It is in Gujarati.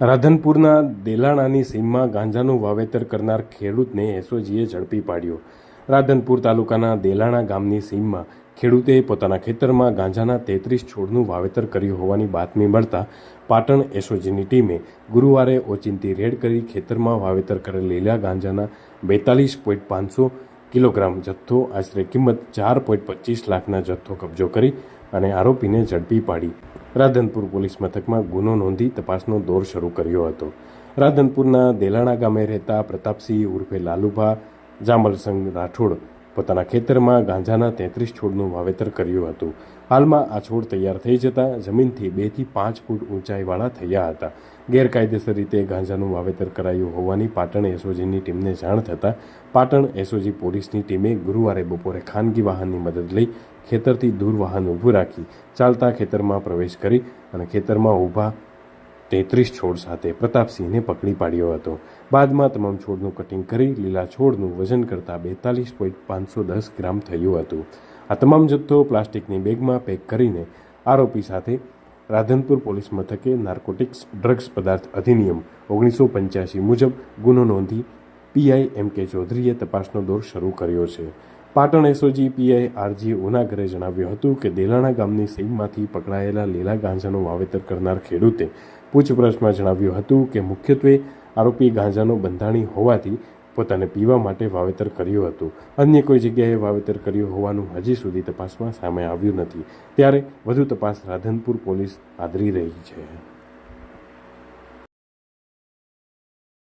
રાધનપુરના દેલાણાની સીમમાં ગાંજાનું વાવેતર કરનાર ખેડૂતને એસઓજીએ ઝડપી પાડ્યો. રાધનપુર તાલુકાના દેલાણા ગામની સીમમાં ખેડૂતે પોતાના ખેતરમાં ગાંજાના તેત્રીસ છોડનું વાવેતર કર્યું હોવાની બાતમી મળતા પાટણ એસઓજીની ટીમે ગુરુવારે ઓચિંતી રેડ કરી ખેતરમાં વાવેતર કરેલ લીલા ગાંજાના બેતાલીસ પોઈન્ટ પાંચસો કિલોગ્રામ જથ્થો, આશરે કિંમત ચાર પોઈન્ટ પચીસ લાખના જથ્થો કબજો કરી અને આરોપીને ઝડપી પાડી. રાધનપુર પોલીસ મથકમાં ગુનો નોંધી તપાસનો દોર શરૂ કર્યો હતો. રાધનપુરના દેલાણા ગામે રહેતા પ્રતાપસિંહ ઉર્ફે લાલુભા, જામલસંગ રાઠોડ પોતાના ખેતરમાં ગાંજાના તેત્રીસ છોડનું વાવેતર કર્યું હતું. હાલમાં આ છોડ તૈયાર થઈ જતા જમીનથી બેથી પાંચ ફૂટ ઊંચાઈવાળા થયા હતા. ગેરકાયદેસર રીતે ગાંજાનું વાવેતર કરાયું હોવાની પાટણ એસઓજીની ટીમને જાણ થતાં પાટણ એસઓજી પોલીસની ટીમે ગુરુવારે બપોરે ખાનગી વાહનની મદદ લઈ ખેતરથી દૂર વાહન ઊભું રાખી ચાલતા ખેતરમાં પ્રવેશ કરી અને ખેતરમાં ઊભા તેત્રીસ છોડ સાથે પ્રતાપસિંહને પકડી પાડ્યો હતો. બાદમાં તમામ છોડનું કટિંગ કરી લીલા છોડનું વજન કરતાં બેતાલીસ પોઈન્ટ પાંચસો દસ ગ્રામ થયું હતું. આ તમામ જથ્થો પ્લાસ્ટિકની બેગમાં પેક કરીને આરોપી સાથે રાધનપુર પોલીસ મથકે નાર્કોટિક્સ ડ્રગ્સ પદાર્થ અધિનિયમ ઓગણીસો પંચ્યાસી મુજબ ગુનો નોંધી પીઆઈ એમ કે ચૌધરીએ તપાસનો દોર શરૂ કર્યો છે. પાટણ એસઓજી પીઆઈ આરજી ઉનાગરે જણાવ્યું હતું કે દેલાણા ગામની સીમમાંથી પકડાયેલા લીલા ગાંજાનું વાવેતર કરનાર ખેડૂતે પૂછપરછમાં જણાવ્યું હતું કે મુખ્યત્વે આરોપી ગાંજાનો બંધાણી હોવાથી પોતાને પીવા માટે વાવેતર કર્યું હતું. અન્ય કોઈ જગ્યાએ વાવેતર કર્યું હોવાનું હજી સુધી તપાસમાં સામે આવ્યું નથી. ત્યારે વધુ તપાસ રાધનપુર પોલીસ આદરી રહી છે.